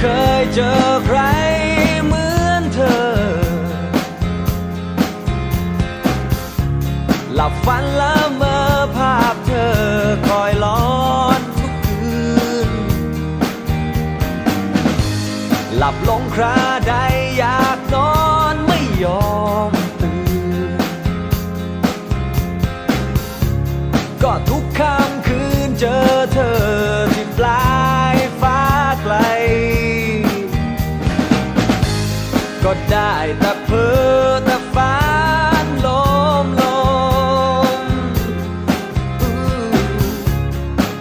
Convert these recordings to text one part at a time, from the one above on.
เคยเจอใครเหมือนเธอ หลับฝันละเมอภาพเธอคอยร้อนทุกคืน หลับลงคราใดอยากนอนไม่ยอมตื่น ก็ทุกค่ำคืนเจอ ก็ได้แต่เพ้อแต่ฝันลมลม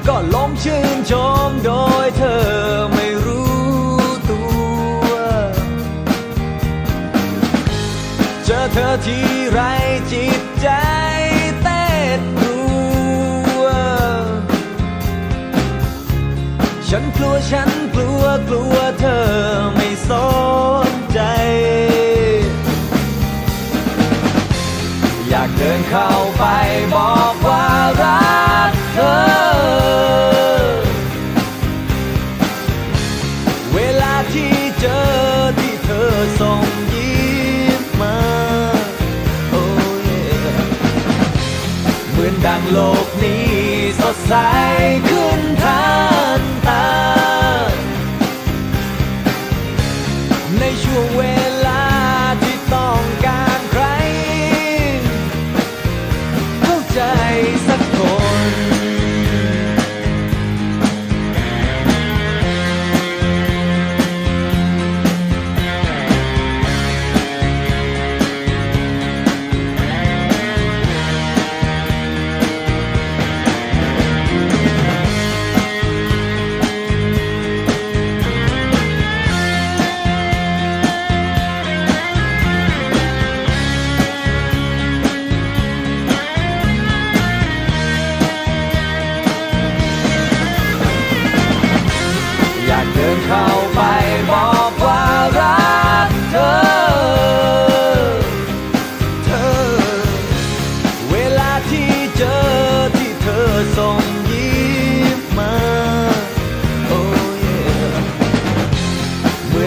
ก็ลมชื่นชมโดยเธอไม่รู้ตัว เจอเธอที่ไรจิต ดังโลกนี้สดใสขึ้นทันตาในช่วงเวลา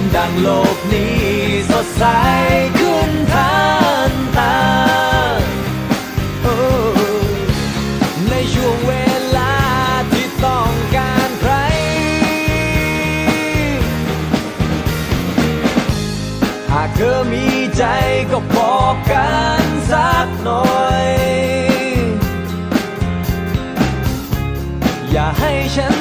อนดังโลกนี้สดใสขึ้นทันตา ในช่วงเวลาที่ต้องการใคร หากเธอมีใจก็บอกกันสักหน่อย อย่าให้ฉัน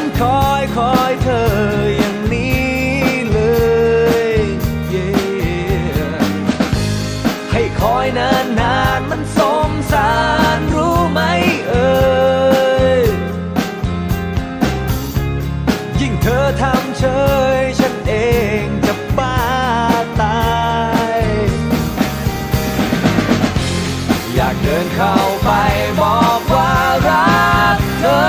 เข้าไปบอกว่ารักเธอ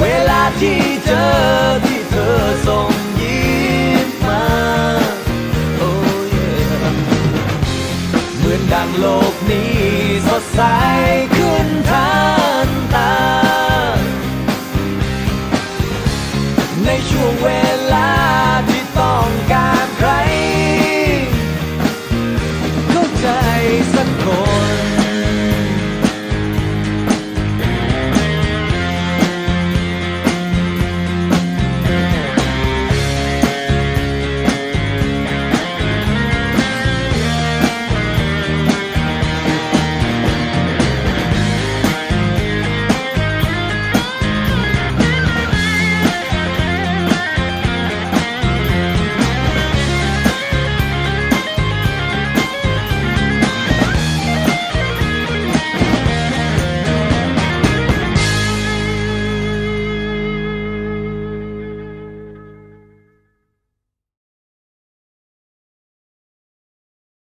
เวลาที่เจอที่เธอส่งยิ้มมาโอ้เยเหมือนดังโลกนี้สดใสขึ้นทันตา